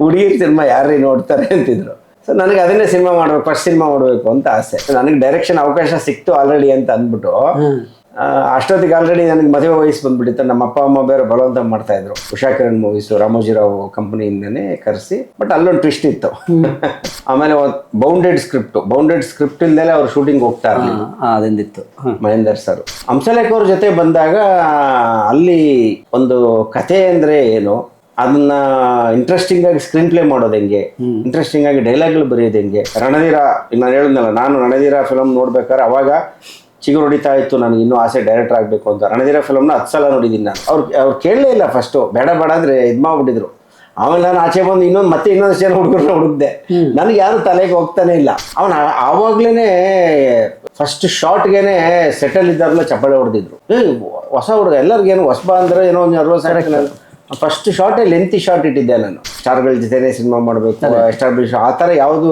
ಹುಡುಗಿರ್ ಸಿನಿಮಾ ಯಾರೇ ನೋಡ್ತಾರೆ ಅಂತಿದ್ರು. ಸೊ ನನಗೆ ಅದನ್ನೇ ಸಿನಿಮಾ ಮಾಡ್ಬೇಕು ಫಸ್ಟ್ ಸಿನಿಮಾ ಮಾಡಬೇಕು ಅಂತ ಆಸೆ. ನನಗೆ ಡೈರೆಕ್ಷನ್ ಅವಕಾಶ ಸಿಕ್ತು ಆಲ್ರೆಡಿ ಅಂತ ಅಂದ್ಬಿಟ್ಟು ಅಷ್ಟೊತ್ತಿಗೆ ಆಲ್ರೆಡಿ ನನಗೆ ಮದುವೆ ವಯಸ್ಸು ಬಂದ್ಬಿಟ್ಟಿತ್ತು. ನಮ್ಮ ಅಪ್ಪ ಅಮ್ಮ ಬೇರೆ ಬಲವಂತ ಮಾಡ್ತಾ ಇದ್ರು. ಉಷಾ ಕಿರಣ್ ಮೂವೀಸ್ ರಾಮೋಜಿರಾವ್ ಕಂಪನಿಯಿಂದನೇ ಕರೆಸಿ ಬಟ್ ಅಲ್ಲೊಂದು ಟ್ವಿಸ್ಟ್ ಇತ್ತು. ಆಮೇಲೆ ಬೌಂಡೆಡ್ ಸ್ಕ್ರಿಪ್ಟ್ ಬೌಂಡೆಡ್ ಸ್ಕ್ರಿಪ್ಟ್ ಇಲ್ದಲೆ ಅವ್ರು ಶೂಟಿಂಗ್ ಹೋಗ್ತಾ ಇರಲಿಲ್ಲ. ಅದೊಂದಿತ್ತು. ಮಹೇಂದರ್ ಸರ್ ಹಂಸಲೇಖ ಅವ್ರ ಜೊತೆ ಬಂದಾಗ ಅಲ್ಲಿ ಒಂದು ಕಥೆ ಅಂದ್ರೆ ಏನು? ಅದನ್ನ ಇಂಟ್ರೆಸ್ಟಿಂಗ್ ಆಗಿ ಸ್ಕ್ರೀನ್ ಪ್ಲೇ ಮಾಡೋದು ಹೆಂಗೆ? ಇಂಟ್ರೆಸ್ಟಿಂಗ್ ಆಗಿ ಡೈಲಾಗ್ಗಳು ಬರೆಯೋದು ಹೆಂಗೆ? ರಣಧೀರ ನಾನು ಹೇಳಿದ್ನಲ್ಲ ನಾನು ರಣಧೀರ ಫಿಲಮ್ ನೋಡ್ಬೇಕಾದ್ರೆ ಅವಾಗ ಚಿಗುರು ಹೊಡಿತಾ ಇತ್ತು ನನಗೆ ಇನ್ನೂ ಆಸೆ ಡೈರೆಕ್ಟರ್ ಆಗಬೇಕು ಅಂತ. ರಣಧೀರ ಫಿಲಮ್ನ ಹತ್ತು ಸಲ ನೋಡಿದ್ದೀನಿ ನಾನು. ಅವ್ರು ಅವ್ರು ಕೇಳಲೇ ಇಲ್ಲ ಫಸ್ಟು ಬೇಡ ಬೇಡ ಅಂದರೆ ಇದು ಮಾಡ್ಬಿಟ್ಟಿದ್ರು ಆಮೇಲೆ ನಾನು ಆಚೆ ಬಂದು ಇನ್ನೊಂದು ಮತ್ತೆ ಇನ್ನೊಂದು ಜನ ಹುಡುಗರನ್ನ ಹುಡುಕ್ದೆ. ನನಗೆ ಯಾರು ತಲೆಗೆ ಹೋಗ್ತಾನೆ ಇಲ್ಲ. ಅವನು ಆವಾಗ್ಲೇ ಫಸ್ಟ್ ಶಾರ್ಟ್ಗೆನೆ ಸೆಟಲ್ ಇದ್ದಾರಲ್ಲ ಚಪ್ಪಾಳೆ ಹೊಡೆದಿದ್ರು. ಹೊಸ ಹುಡುಗ ಎಲ್ಲರಿಗೇನು ಹೊಸಬ ಅಂದ್ರೆ ಏನೋ ಒಂದು ನರ್ವಸ್ ಫಸ್ಟ್ ಶಾರ್ಟೇ ಲೆಂತಿ ಶಾರ್ಟ್ ಇಟ್ಟಿದ್ದೆ ನಾನು. ಸ್ಟಾರ್ಗಳ ಜೊತೆನೆ ಸಿನಿಮಾ ಮಾಡಬೇಕು ಎಸ್ಟಾಬ್ಲಿಷ್ ಆ ಥರ ಯಾವುದು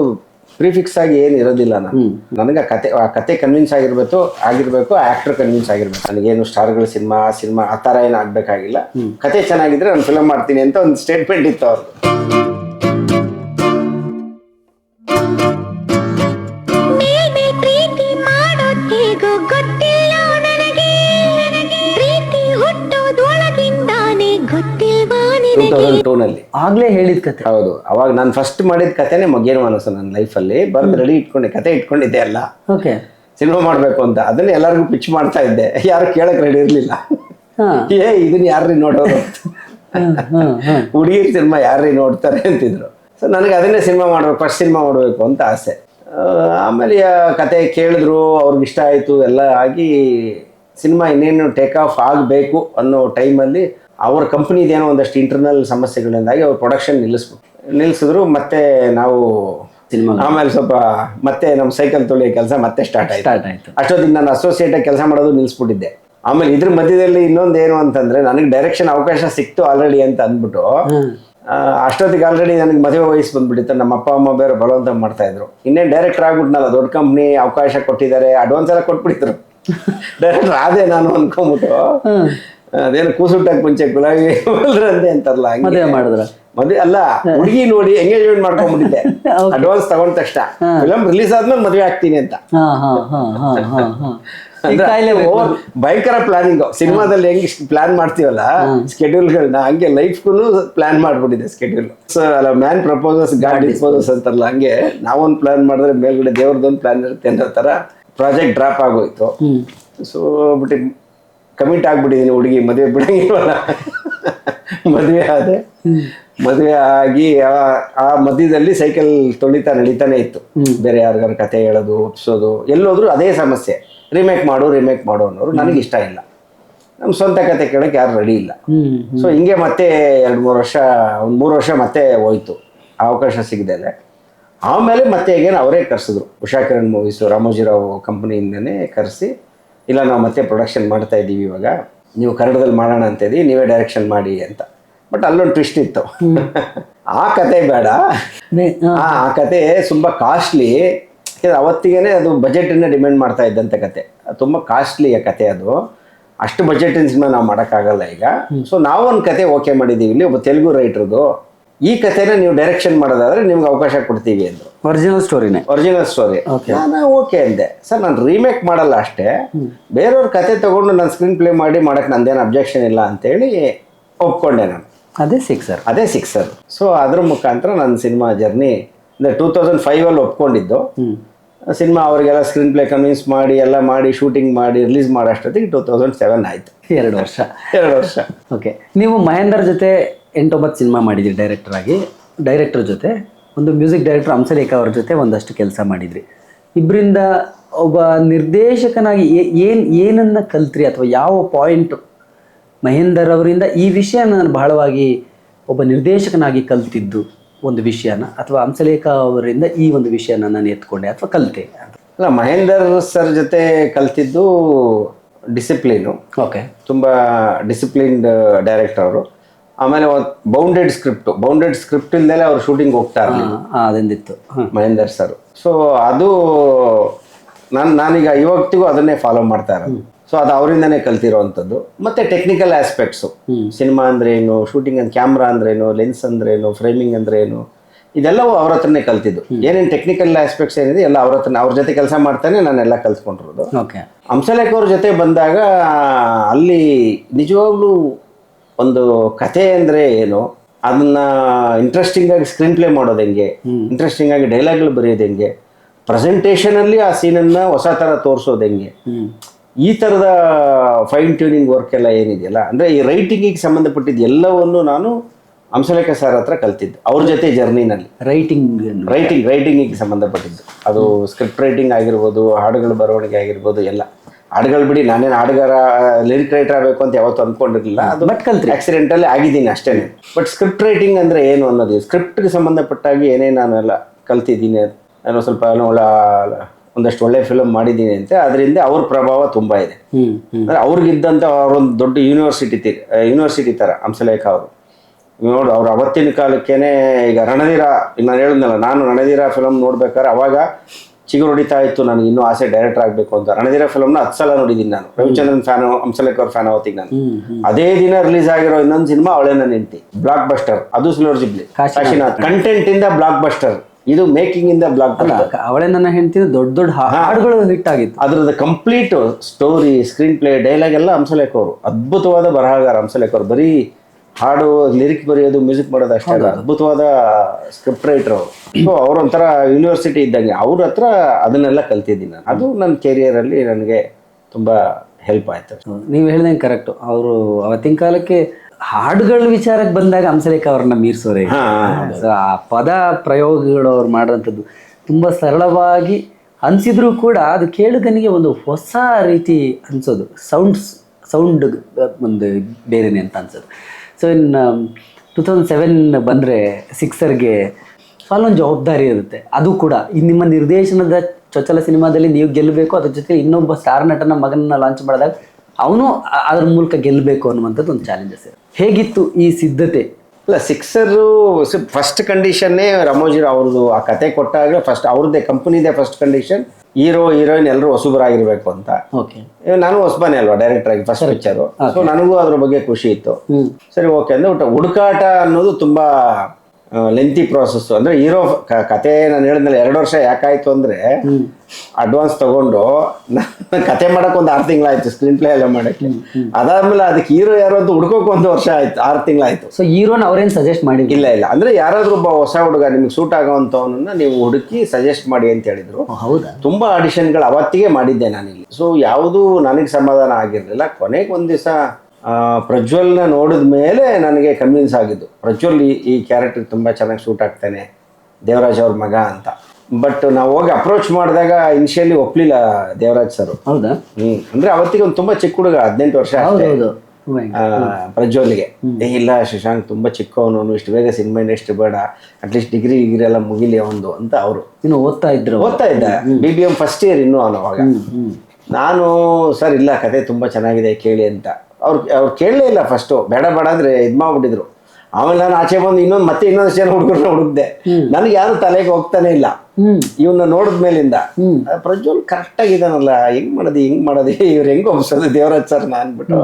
ಪ್ರಿಫಿಕ್ಸ್ ಆಗಿ ಏನು ಇರೋದಿಲ್ಲ ನಾನು. ನನಗೆ ಆ ಕತೆ ಆ ಕತೆ ಕನ್ವಿನ್ಸ್ ಆಗಿರ್ಬೇಕು ಆಗಿರ್ಬೇಕು ಆಕ್ಟರ್ ಕನ್ವಿನ್ಸ್ ಆಗಿರ್ಬೇಕು. ನನಗೇನು ಸ್ಟಾರ್ಗಳ ಸಿನಿಮಾ ಸಿನಿಮಾ ಆ ಥರ ಏನು ಆಗ್ಬೇಕಾಗಿಲ್ಲ. ಕತೆ ಚೆನ್ನಾಗಿದ್ರೆ ನಾನು ಫಿಲಮ್ ಮಾಡ್ತೀನಿ ಅಂತ ಒಂದು ಸ್ಟೇಟ್ಮೆಂಟ್ ಇತ್ತು ಅವ್ರದ್ದು ಟೂ ತೌಸಂಡ್ ಟೂನಲ್ಲಿ ಆಗ್ಲೇ ಹೇಳಿದ ಕತೆ. ಹೌದು. ಅವಾಗ ನಾನು ಫಸ್ಟ್ ಮಾಡಿದ ಕತೆನೇ ಮಗೇನು ಮನಸ್ಸು ನನ್ನ ಲೈಫಲ್ಲಿ ಬರ್ದು ರೆಡಿ ಇಟ್ಕೊಂಡೆ. ಕತೆ ಇಟ್ಕೊಂಡಿದ್ದೆ ಅಲ್ಲ ಓಕೆ ಸಿನಿಮಾ ಮಾಡಬೇಕು ಅಂತ. ಅದನ್ನ ಎಲ್ಲರಿಗೂ ಪಿಚ್ ಮಾಡ್ತಾ ಇದ್ದೆ. ಯಾರು ಕೇಳಕ್ ರೆಡಿ ಇರಲಿಲ್ಲ. ಏ ಇದನ್ನ ಯಾರ್ರೀ ನೋಡೋದು? ಹುಡುಗಿರ್ ಸಿನಿಮಾ ಯಾರೇ ನೋಡ್ತಾರೆ ಅಂತಿದ್ರು. ಸೊ ನನಗೆ ಅದನ್ನೇ ಸಿನಿಮಾ ಮಾಡಬೇಕು ಫಸ್ಟ್ ಸಿನಿಮಾ ಮಾಡಬೇಕು ಅಂತ ಆಸೆ. ಆಮೇಲೆ ಕತೆ ಕೇಳಿದ್ರು ಅವ್ರಿಗೆ ಇಷ್ಟ ಆಯಿತು ಎಲ್ಲ ಆಗಿ ಸಿನಿಮಾ ಇನ್ನೇನು ಟೇಕ್ ಆಫ್ ಆಗಬೇಕು ಅನ್ನೋ ಟೈಮಲ್ಲಿ ಅವ್ರ ಕಂಪ್ನಿದೇನೋ ಒಂದಷ್ಟು ಇಂಟರ್ನಲ್ ಸಮಸ್ಯೆಗಳಿಂದಾಗಿ ಅವ್ರು ಪ್ರೊಡಕ್ಷನ್ ನಿಲ್ಲಿಸ್ಬಿಟ್ಟು ನಿಲ್ಲಿಸಿದ್ರು ಮತ್ತೆ ನಾವು ಸಿನಿಮಾ ಆಮೇಲೆ ಸ್ವಲ್ಪ ಮತ್ತೆ ನಮ್ಮ ಸೈಕಲ್ ತೊಳೆಯೋ ಕೆಲಸ ಮತ್ತೆ ಸ್ಟಾರ್ಟ್ ಆಯ್ತು. ಸ್ಟಾರ್ಟ್ ಆಯ್ತು. ಅಷ್ಟೊತ್ತಿಗೆ ನಾನು ಅಸೋಸಿಯೇಟ್ ಕೆಲಸ ಮಾಡೋದು ನಿಲ್ಲಿಸ್ಬಿಟ್ಟಿದ್ದೆ ಆಮೇಲೆ ಇದ್ರ ಮಧ್ಯದಲ್ಲಿ ಇನ್ನೊಂದು ಏನು ಅಂತಂದ್ರೆ ನನಗೆ ಡೈರೆಕ್ಷನ್ ಅವಕಾಶ ಸಿಕ್ತು ಆಲ್ರೆಡಿ ಅಂತ ಅಂದ್ಬಿಟ್ಟು ಅಷ್ಟೊತ್ತಿಗೆ ಆಲ್ರೆಡಿ ನನಗೆ ಮದುವೆ ವಯಸ್ಸು ಬಂದ್ಬಿಟ್ಟಿತ್ತು. ನಮ್ಮ ಅಪ್ಪ ಅಮ್ಮ ಬೇರೆ ಬಲವಂತ ಮಾಡ್ತಾ ಇದ್ರು. ಇನ್ನೇನು ಡೈರೆಕ್ಟರ್ ಆಗ್ಬಿಟ್ನಲ್ಲ ದೊಡ್ಡ ಕಂಪ್ನಿ ಅವಕಾಶ ಕೊಟ್ಟಿದ್ದಾರೆ ಅಡ್ವಾನ್ಸ್ ಎಲ್ಲ ಕೊಟ್ಬಿಟ್ಟಿದ್ರು. ಡೈರೆಕ್ಟರ್ ಆದೆ ನಾನು ಅನ್ಕೊಂಬಿಟ್ಟು ಅದೇನು ಕೂಸುಟ್ಟಕ್ಕೆ ಮುಂಚೆ ಗುಲಾಬಿ ಅಂತ ಅಂತಾರಲ್ಲ ಮಾಡಿದ್ರೆ ಮದುವೆ ಮಾಡಿದ್ರ? ಮದುವೆ ಅಲ್ಲ ಹುಡುಗಿ ನೋಡಿ ಎಂಗೇಜ್ಮೆಂಟ್ ಮಾಡ್ಕೊಂಡ್ಬಿಟ್ಟಿದ್ದೆ. ಅಡ್ವಾನ್ಸ್ ತಗೊಂಡ ತಕ್ಷಣ. ಫಿಲಮ್ ರಿಲೀಸ್ ಆದ್ಮೇಲೆ ಮದುವೆ ಆಗ್ತೀನಿ ಅಂತ. ಭಯಂಕರ ಪ್ಲಾನಿಂಗ್ ಸಿನಿಮಾದಲ್ಲಿ ಹೆಂಗ್ ಪ್ಲಾನ್ ಮಾಡ್ತೀವಲ್ಲ ಸ್ಕೆಡ್ಯೂಲ್ಗಳನ್ನ ಹಂಗೆ ಲೈಫ್ಗೂ ಪ್ಲಾನ್ ಮಾಡ್ಬಿಟ್ಟಿದೆ ಸ್ಕೆಡ್ಯೂಲ್ ಸೊ ಅಲ್ಲ ಮ್ಯಾನ್ ಪ್ರಪೋಸಸ್ ಗಾಡ್ ಡಿಸ್ಪೋಸಸ್ ಅಂತಾರಲ್ಲ ಹಂಗೆ ನಾವೊಂದು ಪ್ಲಾನ್ ಮಾಡಿದ್ರೆ ಮೇಲ್ಗಡೆ ದೇವ್ರದೊಂದು ಪ್ಲಾನ್ ಇರುತ್ತೆ ಅನ್ನೋ ತರ ಪ್ರಾಜೆಕ್ಟ್ ಡ್ರಾಪ್ ಆಗೋಯ್ತು. ಸೊ ಬಟ್ ಕಮಿಟ್ ಆಗ್ಬಿಟ್ಟಿದ್ದೀನಿ ಹುಡುಗಿ ಮದುವೆ ಬಿಡಂಗಿಲ್ವಲ್ಲ? ಮದುವೆ ಆದೆ ಮದುವೆ ಆಗಿ ಆ- ಮಧ್ಯದಲ್ಲಿ ಸೈಕಲ್ ತೊಳಿತಾ ನಡೀತಾನೆ ಇತ್ತು. ಬೇರೆ ಯಾರಿಗಾರು ಕತೆ ಹೇಳೋದು ಒಪ್ಸೋದು ಎಲ್ಲೋದ್ರು ಅದೇ ಸಮಸ್ಯೆ. ರಿಮೇಕ್ ಮಾಡು ರಿಮೇಕ್ ಮಾಡು ಅನ್ನೋರು ನನಗೆ ಇಷ್ಟ ಇಲ್ಲ. ನಮ್ಮ ಸ್ವಂತ ಕತೆ ಕೇಳೋಕೆ ಯಾರು ರೆಡಿ ಇಲ್ಲ. ಸೊ ಹಿಂಗೆ ಮತ್ತೆ ಎರಡು ಮೂರು ವರ್ಷ ಒಂದು ಮೂರು ವರ್ಷ ಮತ್ತೆ ಹೋಯ್ತು. ಅವಕಾಶ ಸಿಗದೆ ಆಮೇಲೆ ಮತ್ತೆ ಈಗೇನು ಅವರೇ ಕರೆಸಿದ್ರು. ಉಷಾ ಕಿರಣ್ ಮೂವೀಸು ರಾಮೋಜಿರಾವ್ ಕಂಪ್ನಿಯಿಂದನೇ ಕರೆಸಿ. ಇಲ್ಲ ನಾವು ಮತ್ತೆ ಪ್ರೊಡಕ್ಷನ್ ಮಾಡ್ತಾ ಇದ್ದೀವಿ ಇವಾಗ. ನೀವು ಕನ್ನಡದಲ್ಲಿ ಮಾಡೋಣ ಅಂತ ಇದ್ದೀವಿ ನೀವೇ ಡೈರೆಕ್ಷನ್ ಮಾಡಿ ಅಂತ. ಬಟ್ ಅಲ್ಲೊಂದು ಟ್ವಿಸ್ಟ್ ಇತ್ತು. ಆ ಕತೆ ಬೇಡ. ಆ ಆ ಕತೆ ತುಂಬ ಕಾಸ್ಟ್ಲಿ ಅವತ್ತಿಗೇನೆ ಅದು ಬಜೆಟನ್ನು ಡಿಮ್ಯಾಂಡ್ ಮಾಡ್ತಾ ಇದ್ದಂಥ ಕತೆ. ತುಂಬ ಕಾಸ್ಟ್ಲಿ ಕತೆ ಅದು. ಅಷ್ಟು ಬಜೆಟಿನ ಸಿನಿಮಾ ನಾವು ಮಾಡೋಕ್ಕಾಗಲ್ಲ ಈಗ. ಸೊ ನಾವೊಂದು ಕತೆ ಓಕೆ ಮಾಡಿದ್ದೀವಿ ಇಲ್ಲಿ ಒಬ್ಬ ತೆಲುಗು ರೈಟ್ರದು ಈ ಕಥೆನ ನೀವು ಡೈರೆಕ್ಷನ್ ಮಾಡೋದಾದ್ರೆ ನಿಮ್ಗೆ ಅವಕಾಶ ಕೊಡ್ತೀವಿ ಅಂದ್ರು. ಒರಿಜಿನಲ್ ಸ್ಟೋರಿನೇ ಒರಿಜಿನಲ್ ಸ್ಟೋರಿ ನಾನು ಓಕೆ ಅಂದೆ. ಸರ್ ನಾನು ರೀಮೇಕ್ ಮಾಡಲ್ಲ ಅಷ್ಟೇ. ಬೇರೆಯವ್ರ ಕತೆ ತಗೊಂಡು ನಾನು ಸ್ಕ್ರೀನ್ ಪ್ಲೇ ಮಾಡಿ ಮಾಡಕ್ಕೆ ನಂದೇನು ಅಬ್ಜೆಕ್ಷನ್ ಇಲ್ಲ ಅಂತೇಳಿ ಒಪ್ಕೊಂಡೆ ನಾನು. ಅದೇ ಸಿಕ್ಸರ್ ಅದೇ ಸಿಕ್ಸ್ ಸರ್ ಸೊ ಅದ್ರ ಮುಖಾಂತರ ನನ್ನ ಸಿನಿಮಾ ಜರ್ನಿ ಅಂದರೆ ಟೂ ತೌಸಂಡ್ ಫೈವಲ್ಲಿ ಒಪ್ಕೊಂಡಿದ್ದು. ಸಿನಿಮಾ ಅವರಿಗೆಲ್ಲ ಸ್ಕ್ರೀನ್ ಪ್ಲೇ ಕನ್ವಿನ್ಸ್ ಮಾಡಿ ಎಲ್ಲ ಮಾಡಿ ಶೂಟಿಂಗ್ ಮಾಡಿ ರಿಲೀಸ್ ಮಾಡೋ ಅಷ್ಟೊತ್ತಿಗೆ ಟೂ ತೌಸಂಡ್ ಸೆವೆನ್ ಆಯ್ತು. ಎರಡು ವರ್ಷ. ಎರಡು ವರ್ಷ. ಓಕೆ ನೀವು ಮಹೇಂದರ್ ಜೊತೆ ಎಂಟೊಂಬತ್ತು ಸಿನಿಮಾ ಮಾಡಿದ್ರಿ ಡೈರೆಕ್ಟರ್ ಆಗಿ. ಡೈರೆಕ್ಟರ್ ಜೊತೆ ಒಂದು ಮ್ಯೂಸಿಕ್ ಡೈರೆಕ್ಟರ್ ಹಂಸಲೇಖ ಅವ್ರ ಜೊತೆ ಒಂದಷ್ಟು ಕೆಲಸ ಮಾಡಿದ್ರಿ. ಇಬ್ಬರಿಂದ ಒಬ್ಬ ನಿರ್ದೇಶಕನಾಗಿ ಏನು ಏನನ್ನು ಕಲ್ತ್ರಿ ಅಥವಾ ಯಾವ ಪಾಯಿಂಟ್ ಮಹೇಂದರ್ ಅವರಿಂದ ಈ ವಿಷಯ ನಾನು ಬಹಳವಾಗಿ ಒಬ್ಬ ನಿರ್ದೇಶಕನಾಗಿ ಕಲ್ತಿದ್ದು ಒಂದು ವಿಷಯನ ಅಥವಾ ಹಂಸಲೇಖ ಅವರಿಂದ ಈ ಒಂದು ವಿಷಯನ ನಾನು ಎತ್ಕೊಂಡೆ ಅಥವಾ ಕಲಿತೆ ಅಲ್ಲ ಮಹೇಂದರ್ ಸರ್ ಜೊತೆ ಕಲ್ತಿದ್ದು ಡಿಸಿಪ್ಲಿನು ಓಕೆ ತುಂಬ ಡಿಸಿಪ್ಲಿನ್ಡ್ ಡೈರೆಕ್ಟರ್ ಅವರು. ಆಮೇಲೆ ಒಂದು ಬೌಂಡೆಡ್ ಸ್ಕ್ರಿಪ್ಟ್ ಬೌಂಡೆಡ್ ಸ್ಕ್ರಿಪ್ಟ್ ಇಲ್ದಲೆ ಅವ್ರು ಶೂಟಿಂಗ್ ಹೋಗ್ತಾ ಇರಲಿಲ್ಲ ಅದೊಂದಿತ್ತು. ಮಹೇಂದರ್ ಸರ್ ಸೊ ಅದು ನಾನು ನಾನೀಗ ಇವತ್ತಿಗೂ ಅದನ್ನೇ ಫಾಲೋ ಮಾಡ್ತಾ ಇರೋದು. ಸೊ ಅದು ಅವರಿಂದನೇ ಕಲ್ತಿರೋವಂಥದ್ದು. ಮತ್ತೆ ಟೆಕ್ನಿಕಲ್ ಆಸ್ಪೆಕ್ಟ್ಸು ಸಿನಿಮಾ ಅಂದ್ರೆ ಏನು ಶೂಟಿಂಗ್ ಅಂದ್ರೆ ಕ್ಯಾಮ್ರಾ ಅಂದ್ರೇನು ಲೆನ್ಸ್ ಅಂದ್ರೇನು ಫ್ರೇಮಿಂಗ್ ಅಂದ್ರೆ ಏನು ಇದೆಲ್ಲವೂ ಅವ್ರ ಹತ್ರನೇ ಕಲ್ತಿದ್ದು. ಏನೇನು ಟೆಕ್ನಿಕಲ್ ಆಸ್ಪೆಕ್ಟ್ಸ್ ಏನಿದೆ ಎಲ್ಲ ಅವ್ರ ಹತ್ರ ಅವ್ರ ಜೊತೆ ಕೆಲಸ ಮಾಡ್ತಾನೆ ನಾನೆಲ್ಲ ಕಲ್ತ್ಕೊಂಡಿರೋದು. ಓಕೆ. ಹಂಸಲೇಖ ಅವ್ರ ಜೊತೆ ಬಂದಾಗ ಅಲ್ಲಿ ನಿಜವಾಗ್ಲೂ ಒಂದು ಕತೆ ಅಂದ್ರೆ ಏನು? ಅದನ್ನ ಇಂಟ್ರೆಸ್ಟಿಂಗ್ ಆಗಿ ಸ್ಕ್ರೀನ್ ಪ್ಲೇ ಮಾಡೋದು ಹೆಂಗೆ? ಇಂಟ್ರೆಸ್ಟಿಂಗ್ ಆಗಿ ಡೈಲಾಗ್ಗಳು ಬರೆಯೋದು ಹೆಂಗೆ? ಪ್ರೆಸೆಂಟೇಷನಲ್ಲಿ ಆ ಸೀನನ್ನು ಹೊಸ ಥರ ತೋರಿಸೋದು ಹೆಂಗೆ? ಈ ಥರದ ಫೈನ್ ಟ್ಯೂನಿಂಗ್ ವರ್ಕ್ ಎಲ್ಲ ಏನಿದೆಯಲ್ಲ? ಅಂದರೆ ಈ ರೈಟಿಂಗಿಗೆ ಸಂಬಂಧಪಟ್ಟಿದ್ದು ಎಲ್ಲವನ್ನು ನಾನು ಹಂಸಲೇಖ ಸರ್ ಹತ್ರ ಕಲ್ತಿದ್ದು ಅವ್ರ ಜೊತೆ ಜರ್ನಿನಲ್ಲಿ ರೈಟಿಂಗ್ ರೈಟಿಂಗ್ ರೈಟಿಂಗಿಗೆ ಸಂಬಂಧಪಟ್ಟಿದ್ದು. ಅದು ಸ್ಕ್ರಿಪ್ಟ್ ರೈಟಿಂಗ್ ಆಗಿರ್ಬೋದು ಹಾಡುಗಳ ಬರವಣಿಗೆ ಆಗಿರ್ಬೋದು ಎಲ್ಲ. ಹಾಡುಗಳು ಬಿಡಿ ನಾನೇನು ಹಾಡುಗಾರ ಲಿರಿಕ್ ರೈಟರ್ ಆಗಬೇಕು ಅಂತ ಯಾವತ್ತೂ ಅಂದ್ಕೊಂಡಿರಲಿಲ್ಲ ಅದು ಬಟ್ ಕಲ್ತ್ರಿ. ಆಕ್ಸಿಡೆಂಟಲ್ಲಿ ಆಗಿದ್ದೀನಿ ಅಷ್ಟೇ ಬಟ್ ಸ್ಕ್ರಿಪ್ಟ್ ರೈಟಿಂಗ್ ಅಂದರೆ ಏನು ಅನ್ನೋದು ಸ್ಕ್ರಿಪ್ಟ್ಗೆ ಸಂಬಂಧಪಟ್ಟಾಗಿ ಏನೇ ನಾನು ಎಲ್ಲ ಕಲ್ತಿದ್ದೀನಿ ನಾನು ಸ್ವಲ್ಪ ಒಳ್ಳೆ ಒಂದಷ್ಟು ಒಳ್ಳೆ ಫಿಲಮ್ ಮಾಡಿದ್ದೀನಿ ಅಂತ. ಅದರಿಂದ ಅವ್ರ ಪ್ರಭಾವ ತುಂಬ ಇದೆ. ಅಂದರೆ ಅವ್ರಿಗಿದ್ದಂಥ ಅವರೊಂದು ದೊಡ್ಡ ಯೂನಿವರ್ಸಿಟಿ ಯೂನಿವರ್ಸಿಟಿ ಥರ ಹಂಸಲೇಖ ಅವರು. ನೋಡು ಅವ್ರು ಅವತ್ತಿನ ಕಾಲಕ್ಕೇನೆ ಈಗ ರಣಧೀರ ನಾನು ಹೇಳಿದ್ನಲ್ಲ ನಾನು ರಣಧೀರ ಫಿಲಮ್ ನೋಡ್ಬೇಕಾದ್ರೆ ಅವಾಗ ಚಿಗುರು ಹೊಡಿತಾ ಇತ್ತು ನನಗೆ ಇನ್ನೂ ಆಸೆ ಡೈರೆಕ್ಟರ್ ಆಗಬೇಕು ಅಂತ. ರಣಧೀರ ಫಿಲಮ್ನ ಹತ್ತು ಸಲ ನೋಡಿದ್ದೀನಿ ನಾನು. ರವಿಚಂದ್ರನ್ ಫ್ಯಾನ್ ಹಂಸಲೇಖರ್ ಅವ್ರ ಫ್ಯಾನ್ ಅವತ್ತಿಗೆ ನಾನು. ಅದೇ ದಿನ ರಿಲೀಸ್ ಆಗಿರೋ ಇನ್ನೊಂದು ಸಿನಿಮಾ ಅವಳೇ ನನ್ನ ಹೆಂಡತಿ. ಬ್ಲಾಕ್ ಬಸ್ಟರ್ ಅದು ಸಿಲ್ವರ್ ಜಿಬ್ಲಿ ಕಾಶಿನಾಥ್. ಕಂಟೆಂಟ್ ಇಂದ ಬ್ಲಾಕ್ ಬಸ್ಟರ್ ಇದು ಮೇಕಿಂಗ್ ಇಂದ ಬ್ಲಾಕ್ ಅವಳೆ ನನ್ನ ಹೆಂಡತಿ ದೊಡ್ಡ ದೊಡ್ಡ ಹಾಡುಗಳು ಹಿಟ್ ಆಗಿತ್ತು. ಅದ್ರದ್ದು complete story screenplay dialogue ಎಲ್ಲ ಹಂಸಲೇಖ ಅವರು. ಅದ್ಭುತವಾದ ಬರಹಗಾರ ಹಂಸಲೇಖರ್ ಅವರು. ಬರೀ ಹಾಡು ಲಿರಿಕ್ ಬರೆಯೋದು ಮ್ಯೂಸಿಕ್ ಮಾಡೋದು ಅಷ್ಟೇ ಅಲ್ಲ ಅದ್ಭುತವಾದ ಸ್ಕ್ರಿಪ್ಟ್ ರೈಟರ್ ಅವರು. ಸೊ ಅವ್ರೊಂಥರ ಯೂನಿವರ್ಸಿಟಿ ಇದ್ದಂಗೆ ಅವ್ರ ಹತ್ರ ಅದನ್ನೆಲ್ಲ ಕಲ್ತಿದ್ದೀನಿ ನಾನು. ಅದು ನನ್ನ ಕೆರಿಯರಲ್ಲಿ ನನಗೆ ತುಂಬ ಹೆಲ್ಪ್ ಆಯ್ತು. ನೀವು ಹೇಳ್ದಂಗೆ ಕರೆಕ್ಟ್ ಅವರು ಅವತ್ತಿನ ಕಾಲಕ್ಕೆ ಹಾಡುಗಳ ವಿಚಾರಕ್ಕೆ ಬಂದಾಗ ಹಂಸಲೇಖ ಅವ್ರನ್ನ ಮೀರ್ಸೋರೆ. ಆ ಪದ ಪ್ರಯೋಗಗಳು ಅವ್ರು ಮಾಡೋಂಥದ್ದು ತುಂಬ ಸರಳವಾಗಿ ಅನಿಸಿದ್ರು ಕೂಡ ಅದು ಕೇಳಿದನಿಗೆ ಒಂದು ಹೊಸ ರೀತಿ ಅನಿಸೋದು. ಸೌಂಡ್ಸ್ ಸೌಂಡ್ ಒಂದು ಬೇರೆನೆ ಅಂತ ಅನ್ಸೋದು. So in two thousand seven ಬಂದರೆ ಸಿಕ್ಸರ್ಗೆ ಅಲ್ಲೊಂದು ಜವಾಬ್ದಾರಿ ಇರುತ್ತೆ. ಅದು ಕೂಡ. ಈ ನಿಮ್ಮ ನಿರ್ದೇಶನದ ಚೊಚ್ಚಲ ಸಿನಿಮಾದಲ್ಲಿ ನೀವು ಗೆಲ್ಲಬೇಕು, ಅದ್ರ ಜೊತೆ ಇನ್ನೊಬ್ಬ ಸ್ಟಾರ್ ನಟನ ಮಗನನ್ನ ಲಾಂಚ್ ಮಾಡಿದಾಗ ಅವನು ಅದ್ರ ಮೂಲಕ ಗೆಲ್ಲಬೇಕು ಅನ್ನುವಂಥದ್ದು ಒಂದು ಚಾಲೆಂಜಸ್ ಹೇಗಿತ್ತು ಈ ಸಿದ್ಧತೆ? ಇಲ್ಲ ಸಿಕ್ಸರು ಫಸ್ಟ್ ಕಂಡೀಷನ್ನೇ ರಮೋಜಿರು ಅವ್ರದ್ದು ಆ ಕತೆ ಕೊಟ್ಟಾಗ ಫಸ್ಟ್ ಅವ್ರದ್ದೇ ಕಂಪ್ನಿದೇ ಫಸ್ಟ್ ಕಂಡೀಷನ್ ಹೀರೋ ಹೀರೋಯಿನ್ ಎಲ್ಲರೂ ಹೊಸಬರಾಗಿರ್ಬೇಕು ಅಂತ. ಓಕೆ ನಾನು ಹೊಸಬನೇ ಅಲ್ವಾ ಡೈರೆಕ್ಟರ್ ಆಗಿ ಫಸ್ಟ್ ಪಿಕ್ಚರು ಸೊ ನನಗೂ ಅದ್ರ ಬಗ್ಗೆ ಖುಷಿ ಇತ್ತು. ಸರಿ ಓಕೆ ಅಂದ್ರೆ ಹುಡುಕಾಟ ಅನ್ನೋದು ತುಂಬಾ ಲೆಂತಿ ಪ್ರಾಸೆಸ್ ಅಂದ್ರೆ ಹೀರೋ ಕತೆ ನಾನು ಹೇಳಿದ್ಮೇಲೆ ಎರಡು ವರ್ಷ ಯಾಕಾಯ್ತು ಅಂದ್ರೆ ಅಡ್ವಾನ್ಸ್ ತಗೊಂಡು ನಾನು ಕತೆ ಮಾಡಕ್ ಒಂದು ಆರು ತಿಂಗಳಾಯ್ತು ಸ್ಕ್ರೀನ್ ಪ್ಲೇ ಎಲ್ಲ ಮಾಡಕ್ಕೆ. ಅದಾದ್ಮೇಲೆ ಅದಕ್ಕೆ ಹೀರೋ ಯಾರು ಅಂತ ಹುಡ್ಕೋಕ್ ಒಂದು ವರ್ಷ ಆಯ್ತು ಆರು ತಿಂಗಳಾಯ್ತು. ಸೊ ಹೀರೋನ ಅವ್ರೇನು ಸಜೆಸ್ಟ್ ಮಾಡಿ ಇಲ್ಲ ಇಲ್ಲ. ಅಂದ್ರೆ ಯಾರಾದ್ರೂ ಒಬ್ಬ ಹೊಸ ಹುಡುಗ ನಿಮ್ಗೆ ಸೂಟ್ ಆಗೋವಂಥವನ್ನ ನೀವು ಹುಡುಕಿ ಸಜೆಸ್ಟ್ ಮಾಡಿ ಅಂತ ಹೇಳಿದ್ರು. ಹೌದಾ? ತುಂಬಾ ಆಡಿಷನ್ಗಳು ಅವತ್ತಿಗೆ ಮಾಡಿದ್ದೆ ನಾನಿಲ್ಲಿ. ಸೊ ಯಾವುದು ನನಗೆ ಸಮಾಧಾನ ಆಗಿರಲಿಲ್ಲ. ಕೊನೆಗೆ ಒಂದ್ ದಿವಸ ಪ್ರಜ್ವಲ್ನ ನೋಡಿದ ಮೇಲೆ ನನಗೆ ಕನ್ವಿನ್ಸ್ ಆಗಿದ್ದು. ಪ್ರಜ್ವಲ್ ಈ ಈ ಕ್ಯಾರೆಕ್ಟರ್ ತುಂಬ ಚೆನ್ನಾಗಿ ಸೂಟ್ ಆಗ್ತಾನೆ ದೇವರಾಜ್ ಅವ್ರ ಮಗ ಅಂತ. ಬಟ್ ನಾವು ಹೋಗಿ ಅಪ್ರೋಚ್ ಮಾಡಿದಾಗ ಇನಿಷಿಯಲಿ ಒಪ್ಲಿಲ್ಲ ದೇವರಾಜ್ ಸರ್ ಹೌದಾ? ಹ್ಮ್. ಅಂದ್ರೆ ಅವತ್ತಿಗೆ ಒಂದು ತುಂಬಾ ಚಿಕ್ಕ ಹುಡುಗ ಹದಿನೆಂಟು ವರ್ಷ ಅಷ್ಟೇ. ಹೌದು ಆ, ಪ್ರಜ್ವಲ್ಗೆ. ಏ ಇಲ್ಲ ಶಶಾಂಕ್ ತುಂಬಾ ಚಿಕ್ಕವನು ಇಷ್ಟು ಬೇಗ ಸಿನಿಮಾ ಇಂಡಸ್ಟ್ರಿ ಬೇಡ ಅಟ್ಲೀಸ್ಟ್ ಡಿಗ್ರಿ ಗಿಗ್ರಿ ಎಲ್ಲ ಮುಗಿಲಿ ಒಂದು ಅಂತ ಅವರು. ಇನ್ನು ಓದ್ತಾ ಇದ್ರು ಓದ್ತಾ ಇದ್ದ. B B M first year ಇನ್ನು ಅವನು ಅವಾಗ. ನಾನು ಸರ್ ಇಲ್ಲ ಕತೆ ತುಂಬಾ ಚೆನ್ನಾಗಿದೆ ಕೇಳಿ ಅಂತ. ಅವ್ರು ಅವ್ರು ಕೇಳಲೇ ಇಲ್ಲ ಫಸ್ಟು ಬೇಡ ಬೇಡ ಅಂದ್ರೆ ಇದು ಮಾಡ್ಬಿಟ್ಟಿದ್ರು. ಆಮೇಲೆ ನಾನು ಆಚೆ ಬಂದು ಇನ್ನೊಂದು ಮತ್ತೆ ಇನ್ನೊಂದು ಜನ ಹುಡುಗರನ್ನ ಹುಡುಕ್ದೆ. ನನಗೆ ಯಾರು ತಲೆಗೆ ಹೋಗ್ತಾನೆ ಇಲ್ಲ. ಇವನ್ನ ನೋಡಿದ ಮೇಲಿಂದ. ಪ್ರಜ್ವಲ್ ಕರೆಕ್ಟ್ ಆಗಿದಾನಲ್ಲ ಹೆಂಗ್ ಮಾಡೋದು ಹೆಂಗ್ ಮಾಡೋದು ಇವ್ರು ಹೆಂಗ್ ಒಪ್ಸೋದು ದೇವರಾಜ್ ಸರ್ ಅಂದ್ಬಿಟ್ಟು.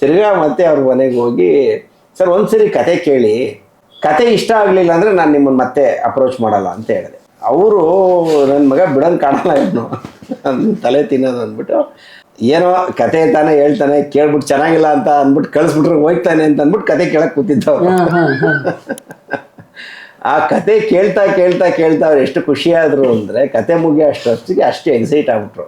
ತಿರ್ಗಾ ಮತ್ತೆ ಅವ್ರ ಮನೆಗೆ ಹೋಗಿ ಸರ್ ಒಂದ್ಸರಿ ಕತೆ ಕೇಳಿ. ಕತೆ ಇಷ್ಟ ಆಗ್ಲಿಲ್ಲ ಅಂದ್ರೆ ನಾನು ನಿಮ್ಮನ್ನ ಮತ್ತೆ ಅಪ್ರೋಚ್ ಮಾಡಲ್ಲ ಅಂತ ಹೇಳಿದೆ. ಅವರು ನನ್ನ ಮಗ ಬಿಡಂಗ್ ಕಾಣಲ್ಲ ಇವನು. ತಲೆ ತಿನ್ನೋದು ಅಂದ್ಬಿಟ್ಟು ಏನೋ ಕತೆ ತಾನೇ ಹೇಳ್ತಾನೆ ಕೇಳ್ಬಿಟ್ಟು ಚೆನ್ನಾಗಿಲ್ಲ ಅಂತ ಅಂದ್ಬಿಟ್ಟು ಕಳಿಸ್ಬಿಟ್ರೆ ಹೋಗ್ತಾನೆ ಅಂತ ಅಂದ್ಬಿಟ್ಟು ಕತೆ ಕೇಳಕ್ ಕೂತಿದ್ದವ್ರು ಹಾ ಆ ಕತೆ ಕೇಳ್ತಾ ಕೇಳ್ತಾ ಕೇಳ್ತಾ ಅವ್ರು ಎಷ್ಟು ಖುಷಿಯಾದ್ರು ಅಂದ್ರೆ ಕತೆ ಮುಗಿಯೋ ಅಷ್ಟೊತ್ತಿಗೆ ಅಷ್ಟು ಎಕ್ಸೈಟ್ ಆಗ್ಬಿಟ್ರು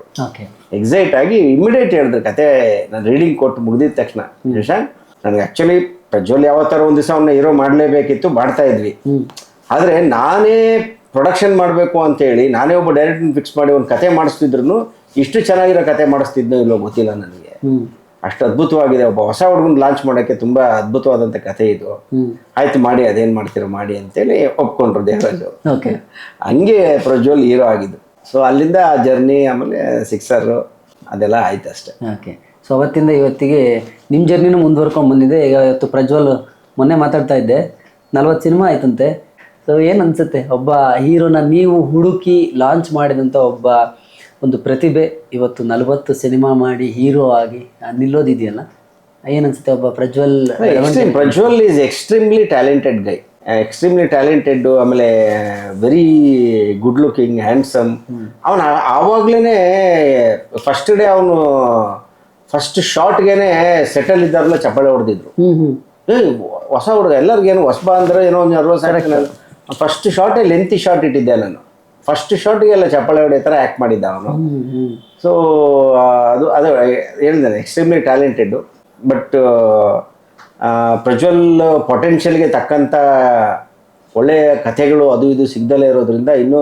ಎಕ್ಸೈಟ್ ಆಗಿ ಇಮಿಡಿಯೇಟ್ ಹೇಳಿದ್ರು ಕತೆ ನಾನು ರೀಡಿಂಗ್ ಕೊಟ್ಟು ಮುಗಿದಿದ ತಕ್ಷಣ. ಶಶಾಂಕ್ ನನಗೆ ಆಕ್ಚುಲಿ ಪ್ರಜ್ವಲ್ ಯಾವತ್ತಾರ ಒಂದು ದಿವಸ ಅವನ್ನ ಹೀರೋ ಮಾಡಲೇಬೇಕಿತ್ತು ಮಾಡ್ತಾ ಇದ್ವಿ. ಆದ್ರೆ ನಾನೇ ಪ್ರೊಡಕ್ಷನ್ ಮಾಡಬೇಕು ಅಂತೇಳಿ ನಾನೇ ಒಬ್ಬ ಡೈರೆಕ್ಟರ್ ಫಿಕ್ಸ್ ಮಾಡಿ ಒಂದು ಕತೆ ಮಾಡಿಸ್ತಿದ್ರು ಇಷ್ಟು ಚೆನ್ನಾಗಿರೋ ಕತೆ ಮಾಡಿಸ್ತಿದ್ನೋ ಇಲ್ಲೋ ಗೊತ್ತಿಲ್ಲ ನನಗೆ. ಅಷ್ಟು ಅದ್ಭುತವಾಗಿದೆ. ಒಬ್ಬ ಹೊಸ ಹುಡುಗನ ಲಾಂಚ್ ಮಾಡೋಕ್ಕೆ ತುಂಬ ಅದ್ಭುತವಾದಂಥ ಕತೆ ಇದು. ಆಯ್ತು ಮಾಡಿ ಅದೇನು ಮಾಡ್ತೀರೋ ಮಾಡಿ ಅಂತೇಳಿ ಒಪ್ಕೊಂಡ್ರು ದೇವರಾಜು ಓಕೆ. ಹಂಗೆ ಪ್ರಜ್ವಲ್ ಹೀರೋ ಆಗಿದ್ದು. ಸೊ ಅಲ್ಲಿಂದ ಆ ಜರ್ನಿ ಆಮೇಲೆ ಸಿಕ್ಸರು ಅದೆಲ್ಲ ಆಯ್ತು ಅಷ್ಟೇ. ಓಕೆ. ಸೊ ಅವತ್ತಿಂದ ಇವತ್ತಿಗೆ ನಿಮ್ಮ ಜರ್ನಿನೂ ಮುಂದುವರ್ಕೊಂಡು ಬಂದಿದೆ. ಈಗ ಇವತ್ತು ಪ್ರಜ್ವಲ್ ಮೊನ್ನೆ ಮಾತಾಡ್ತಾ ಇದ್ದೆ. ನಲ್ವತ್ತು ಸಿನಿಮಾ ಆಯ್ತಂತೆ. ಸೊ ಏನು ಅನ್ಸುತ್ತೆ? ಒಬ್ಬ ಹೀರೋನ ನೀವು ಹುಡುಕಿ ಲಾಂಚ್ ಮಾಡಿದಂಥ ಒಬ್ಬ ಒಂದು ಪ್ರತಿಭೆ ಇವತ್ತು ನಲವತ್ತು ಸಿನಿಮಾ ಮಾಡಿ ಹೀರೋ ಆಗಿ ನಿಲ್ಲೋದಿದೆಯಲ್ಲ? ಏನನ್ಸುತ್ತೆ ಒಬ್ಬ Prajwal extreme Prajwal is extremely talented guy extremely talented ಆಮೇಲೆ ವೆರಿ ಗುಡ್ ಲುಕಿಂಗ್ ಹ್ಯಾಂಡ್ಸಮ್ ಅವನು ಆವಾಗ್ಲೇ ಫಸ್ಟ್ ಡೇ ಅವನು ಫಸ್ಟ್ ಶಾರ್ಟ್ಗೆನೆ ಸೆಟಲ್ ಇದ್ದಾರಲ್ಲ ಚಪ್ಪಾಳೆ ಹೊಡೆದಿದ್ರು. ಹೊಸ ಹುಡುಗ ಎಲ್ಲರಿಗೇನು ಹೊಸಬ ಅಂದ್ರೆ ಏನೋ ಒಂದು ನರ್ವಸ್ ಫಸ್ಟ್ ಶಾರ್ಟೇ ಲೆಂತಿ ಶಾರ್ಟ್ ಇಟ್ಟಿದ್ದೆ ನಾನು. ಫಸ್ಟ್ ಶಾರ್ಟಿಗೆಲ್ಲ ಚಪ್ಪಾಳೆ ಹೊಡೆಯೋ ಥರ ಆ್ಯಕ್ಟ್ ಮಾಡಿದ್ದ ಅವನು. ಸೊ ಅದು ಅದು ಹೇಳಿದ್ದಾನೆ ಎಕ್ಸ್ಟ್ರೀಮ್ಲಿ ಟ್ಯಾಲೆಂಟೆಡ್ ಬಟ್ ಪ್ರಜ್ವಲ್ ಪೊಟೆನ್ಷಿಯಲ್ಗೆ ತಕ್ಕಂಥ ಒಳ್ಳೆಯ ಕಥೆಗಳು ಅದು ಇದು ಸಿಗ್ದಲೇ ಇರೋದ್ರಿಂದ ಇನ್ನು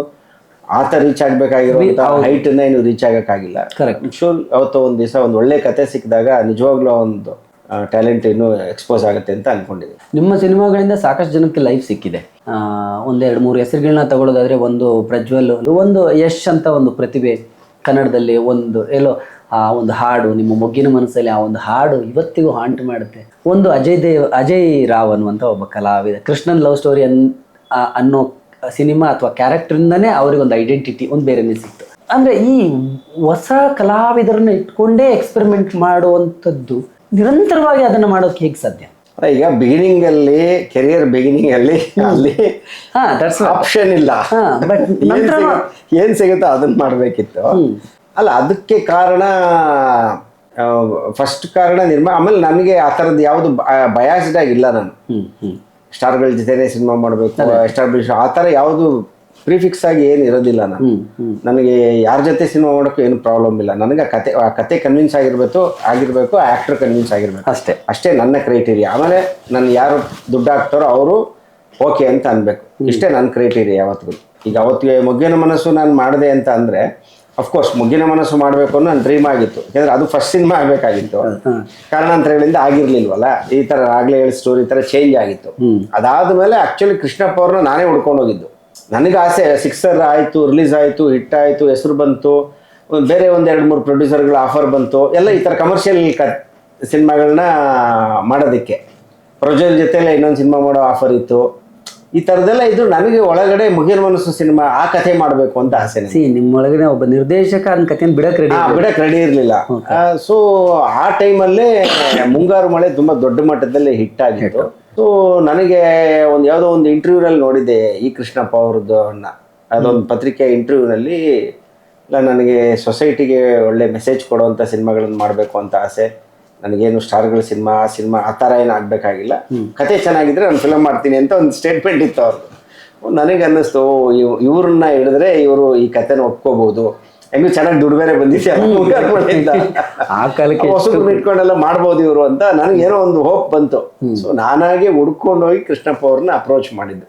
ಆತ ರೀಚ್ ಆಗಬೇಕಾಗಿರೋ ಹೈಟನ್ನ ಇನ್ನು ರೀಚ್ ಆಗೋಕ್ಕಾಗಿಲ್ಲ. ಕರೆಕ್ಟ್ ಶೂರ್ ಅವತ್ತು ಒಂದು ದಿವಸ ಒಂದು ಒಳ್ಳೆ ಕತೆ ಸಿಕ್ಕಿದಾಗ ನಿಜವಾಗ್ಲೂ ಒಂದು ಟ್ಯಾಲೆಂಟ್ ಇನ್ನೂ ಎಕ್ಸ್ಪೋಸ್ ಆಗುತ್ತೆ ಅಂತ ಅನ್ಕೊಂಡಿದ್ದೀನಿ. ನಿಮ್ಮ ಸಿನಿಮಾಗಳಿಂದ ಸಾಕಷ್ಟು ಜನಕ್ಕೆ ಲೈಫ್ ಸಿಕ್ಕಿದೆ. ಒಂದೆರಡು ಮೂರು ಹೆಸರುಗಳನ್ನ ತಗೊಳ್ಳೋದಾದ್ರೆ ಒಂದು ಪ್ರಜ್ವಲ್, ಒಂದು ಯಶ್ ಅಂತ ಒಂದು ಪ್ರತಿಭೆ ಕನ್ನಡದಲ್ಲಿ ಒಂದು, ಎಲ್ಲೋ ಆ ಒಂದು ಹಾಡು, ನಿಮ್ಮ ಮೊಗ್ಗಿನ ಮನಸ್ಸಲ್ಲಿ ಆ ಒಂದು ಹಾಡು ಇವತ್ತಿಗೂ ಹಾಂಟ್ ಮಾಡುತ್ತೆ. ಒಂದು ಅಜಯ್ ದೇವ್, ಅಜಯ್ ರಾವ್ ಅನ್ನುವಂಥ ಒಬ್ಬ ಕಲಾವಿದ, ಕೃಷ್ಣನ್ ಲವ್ ಸ್ಟೋರಿ ಅನ್ ಅನ್ನೋ ಸಿನಿಮಾ ಅಥವಾ ಕ್ಯಾರೆಕ್ಟರಿಂದನೇ ಅವ್ರಿಗೊಂದು ಐಡೆಂಟಿಟಿ ಒಂದು ಬೇರೆನೇ ಸಿಕ್ತು. ಅಂದ್ರೆ ಈ ಹೊಸ ಕಲಾವಿದರನ್ನ ಇಟ್ಕೊಂಡೇ ಎಕ್ಸ್ಪೆರಿಮೆಂಟ್ ಮಾಡುವಂಥದ್ದು ನಿರಂತರವಾಗಿ ಅದನ್ನ ಮಾಡೋಕೆ ಹೇಗೆ ಸಾಧ್ಯ? ಈಗ ಬಿಗಿನಿಂಗ್ ಅಲ್ಲಿ ಕೆರಿಯರ್ ಬಿಗಿನಿಂಗ್ ಅಲ್ಲಿ ಅಲ್ಲಿ ಆಪ್ಷನ್ ಇಲ್ಲ. ಏನ್ ಸಿಗುತ್ತೋ ಅದನ್ನ ಮಾಡ್ಬೇಕಿತ್ತು. ಅಲ್ಲ ಅದಕ್ಕೆ ಕಾರಣ ಫಸ್ಟ್ ಕಾರಣ ನಿರ್ಮ ಆಮೇಲೆ ನನಗೆ ಆ ಥರದ್ದು ಯಾವುದು ಬಯಾಸ್ಡ್ ಆಗಿಲ್ಲ ನಾನು. ಸ್ಟಾರ್ಗಳ ಜೊತೆನೆ ಸಿನಿಮಾ ಮಾಡಬೇಕು ಎಸ್ಟಾಬ್ಲಿಷ್ ಆ ಥರ ಯಾವುದು ಪ್ರಿಫಿಕ್ಸ್ ಆಗಿ ಏನು ಇರೋದಿಲ್ಲ ನಾನು. ನನಗೆ ಯಾರ ಜೊತೆ ಸಿನಿಮಾ ಮಾಡೋಕ್ಕೂ ಏನು ಪ್ರಾಬ್ಲಮ್ ಇಲ್ಲ. ನನಗೆ ಆ ಕತೆ ಆ ಕತೆ ಕನ್ವಿನ್ಸ್ ಆಗಿರ್ಬೇಕು ಆಗಿರಬೇಕು ಆ್ಯಕ್ಟ್ರ್ ಕನ್ವಿನ್ಸ್ ಆಗಿರ್ಬೇಕು. ಅಷ್ಟೇ. ಅಷ್ಟೇ ನನ್ನ ಕ್ರೈಟೀರಿಯಾ ಆಮೇಲೆ ನಾನು ಯಾರು ದುಡ್ಡು ಹಾಕ್ತಾರೋ ಅವರು ಓಕೆ ಅಂತ ಅನ್ಬೇಕು. ಇಷ್ಟೇ ನನ್ನ ಕ್ರೈಟೀರಿಯಾ ಯಾವತ್ತಿಗೂ. ಈಗ ಅವತ್ತಿಗೆ ಮುಗ್ಗಿನ ಮನಸ್ಸು ನಾನು ಮಾಡಿದೆ ಅಂತ ಅಂದ್ರೆ ಅಫ್ಕೋರ್ಸ್ ಮುಗ್ಗಿನ ಮನಸ್ಸು ಮಾಡಬೇಕು ಅನ್ನೋ ನನ್ನ ಡ್ರೀಮ್ ಆಗಿತ್ತು. ಯಾಕಂದ್ರೆ ಅದು ಫಸ್ಟ್ ಸಿನಿಮಾ ಆಗಬೇಕಾಗಿತ್ತು. ಕಾರಣಾಂತರಗಳಿಂದ ಆಗಿರ್ಲಿಲ್ವಲ್ಲ ಈ ತರ ಆಗಲೇ ಹೇಳಿ ಸ್ಟೋರಿ ತರ ಚೇಂಜ್ ಆಗಿತ್ತು. ಅದಾದ ಮೇಲೆ ಆಕ್ಚುಲಿ ಕೃಷ್ಣಪ್ಪ ಅವ್ರನ್ನ ನಾನೇ ಹುಡ್ಕೊಂಡು ಹೋಗಿದ್ದು ನನಗೆ ಆಸೆ ಸಿಕ್ಸರ್ ಆಯಿತು ರಿಲೀಸ್ ಆಯಿತು ಹಿಟ್ ಆಯಿತು, ಹೆಸರು ಬಂತು, ಬೇರೆ ಒಂದು ಎರಡು ಮೂರು ಪ್ರೊಡ್ಯೂಸರ್ಗಳ ಆಫರ್ ಬಂತು, ಎಲ್ಲ ಈ ಥರ ಕಮರ್ಷಿಯಲ್ ಕ ಸಿನಿಮಾಗಳನ್ನ ಮಾಡೋದಕ್ಕೆ. ಪ್ರೊಜೆಕ್ಟ್ ಜೊತೆಲೆ ಇನ್ನೊಂದು ಸಿನಿಮಾ ಮಾಡೋ ಆಫರ್ ಇತ್ತು. ಈ ತರದೆಲ್ಲ ಇದ್ರು ನನಗೆ ಒಳಗಡೆ ಮುಗಿನ ಮನಸ್ಸು ಸಿನಿಮಾ ಆ ಕಥೆ ಮಾಡಬೇಕು ಅಂತ ಆಸೆ. ಸಿ ನಿಮ್ಮೊಳಗಡೆ ಒಬ್ಬ ನಿರ್ದೇಶಕ ಅನ್ ಕಥೆ ಬಿಡಕ್ ರೆಡಿ ಬಿಡಕ್ ರೆಡಿ ಇರಲಿಲ್ಲ. ಸೊ ಆ ಟೈಮಲ್ಲೇ ಮುಂಗಾರು ಮಳೆ ತುಂಬಾ ದೊಡ್ಡ ಮಟ್ಟದಲ್ಲಿ ಹಿಟ್ ಆಗಿತ್ತು. ಸೊ ನನಗೆ ಒಂದು ಯಾವುದೋ ಒಂದು ಇಂಟರ್ವ್ಯೂನಲ್ಲಿ ನೋಡಿದ್ದೆ ಈ ಕೃಷ್ಣಪ್ಪ ಅವ್ರದ್ದು ಅಣ್ಣ ಅದೊಂದು ಪತ್ರಿಕೆ ಇಂಟರ್ವ್ಯೂನಲ್ಲಿ ಇಲ್ಲ ನನಗೆ ಸೊಸೈಟಿಗೆ ಒಳ್ಳೆ ಮೆಸೇಜ್ ಕೊಡುವಂಥ ಸಿನಿಮಾಗಳನ್ನು ಮಾಡಬೇಕು ಅಂತ ಆಸೆ. ನನಗೇನು ಸ್ಟಾರ್ಗಳ ಸಿನಿಮಾ ಆ ಸಿನಿಮಾ ಆ ಥರ ಏನು ಆಗಬೇಕಾಗಿಲ್ಲ. ಕತೆ ಚೆನ್ನಾಗಿದ್ರೆ ನಾನು ಫಿಲಮ್ ಮಾಡ್ತೀನಿ ಅಂತ ಒಂದು ಸ್ಟೇಟ್ಮೆಂಟ್ ಇತ್ತು ಅವ್ರದ್ದು ನನಗೆ ಅನ್ನಿಸ್ತು ಇವ್ ಇವ್ರನ್ನ ಹಿಡಿದ್ರೆ ಇವರು ಈ ಕತೆನ ಒಪ್ಕೋಬಹುದು ಹೆಂಗೂ ಚೆನ್ನಾಗಿ ದುಡ್ಡು ಬೇರೆ ಬಂದಿದೆಯಲ್ಲ ಆ ಕಾಲಕ್ಕೆ ಇಟ್ಕೊಂಡೆಲ್ಲ ಮಾಡ್ಬೋದು ಇವರು ಅಂತ ನನಗೆ ಏನೋ ಒಂದು ಹೋಪ್ ಬಂತು. ಸೊ ನಾನಾಗೆ ಹುಡ್ಕೊಂಡು ಹೋಗಿ ಕೃಷ್ಣಪ್ಪ ಅವ್ರನ್ನ ಅಪ್ರೋಚ್ ಮಾಡಿದ್ದು.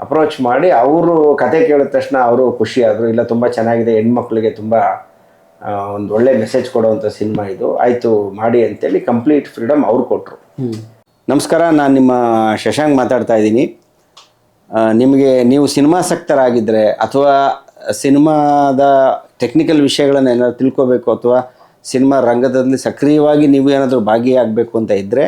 ಅಪ್ರೋಚ್ ಮಾಡಿ ಅವರು ಕತೆ ಕೇಳಿದ ತಕ್ಷಣ ಅವರು ಖುಷಿ ಆದರು ಇಲ್ಲ ತುಂಬ ಚೆನ್ನಾಗಿದೆ ಹೆಣ್ಮಕ್ಳಿಗೆ ತುಂಬ ಒಂದು ಒಳ್ಳೆ ಮೆಸೇಜ್ ಕೊಡುವಂಥ ಸಿನಿಮಾ ಇದು. ಆಯಿತು ಮಾಡಿ ಅಂತೇಳಿ ಕಂಪ್ಲೀಟ್ ಫ್ರೀಡಮ್ ಅವ್ರು ಕೊಟ್ಟರು ನಮಸ್ಕಾರ ನಾನು ನಿಮ್ಮ ಶಶಾಂಕ್ ಮಾತಾಡ್ತಾ ಇದ್ದೀನಿ. ನಿಮಗೆ ನೀವು ಸಿನಿಮಾಸಕ್ತರಾಗಿದ್ದರೆ ಅಥವಾ ಸಿನಿಮಾದ ಟೆಕ್ನಿಕಲ್ ವಿಷಯಗಳನ್ನು ಏನಾದ್ರು ತಿಳ್ಕೋಬೇಕು ಅಥವಾ ಸಿನಿಮಾ ರಂಗದಲ್ಲಿ ಸಕ್ರಿಯವಾಗಿ ನೀವು ಏನಾದರೂ ಭಾಗಿಯಾಗಬೇಕು ಅಂತ ಇದ್ದರೆ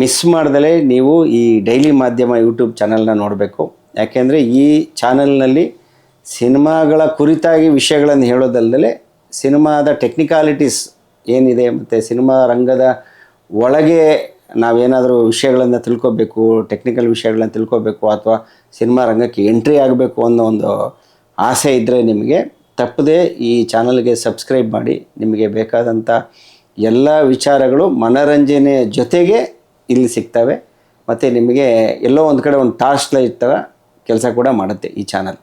ಮಿಸ್ ಮಾಡ್ದಲೇ ನೀವು ಈ ಡೈಲಿ ಮಾಧ್ಯಮ ಯೂಟ್ಯೂಬ್ ಚಾನಲ್ನ ನೋಡಬೇಕು. ಯಾಕೆಂದರೆ ಈ ಚಾನಲ್ನಲ್ಲಿ ಸಿನಿಮಾಗಳ ಕುರಿತಾಗಿ ವಿಷಯಗಳನ್ನು ಹೇಳೋದಲ್ಲದೆ ಸಿನಿಮಾದ ಟೆಕ್ನಿಕಾಲಿಟೀಸ್ ಏನಿದೆ ಮತ್ತು ಸಿನಿಮಾ ರಂಗದ ಒಳಗೆ ನಾವೇನಾದರೂ ವಿಷಯಗಳನ್ನು ತಿಳ್ಕೊಬೇಕು ಟೆಕ್ನಿಕಲ್ ವಿಷಯಗಳನ್ನ ತಿಳ್ಕೊಬೇಕು ಅಥವಾ ಸಿನಿಮಾ ರಂಗಕ್ಕೆ ಎಂಟ್ರಿ ಆಗಬೇಕು ಅನ್ನೋ ಒಂದು ಆಸೆ ಇದ್ದರೆ ನಿಮಗೆ ತಪ್ಪದೆ ಈ ಚಾನಲ್ಗೆ ಸಬ್ಸ್ಕ್ರೈಬ್ ಮಾಡಿ. ನಿಮಗೆ ಬೇಕಾದಂಥ ಎಲ್ಲ ವಿಚಾರಗಳು ಮನರಂಜನೆಯ ಜೊತೆಗೆ ಇಲ್ಲಿ ಸಿಗ್ತವೆ. ಮತ್ತು ನಿಮಗೆ ಎಲ್ಲೋ ಒಂದು ಕಡೆ ಒಂದು ಟಾರ್ಚ್ ಲೈಟ್ ಥರ ಕೆಲಸ ಕೂಡ ಮಾಡುತ್ತೆ ಈ ಚಾನಲ್.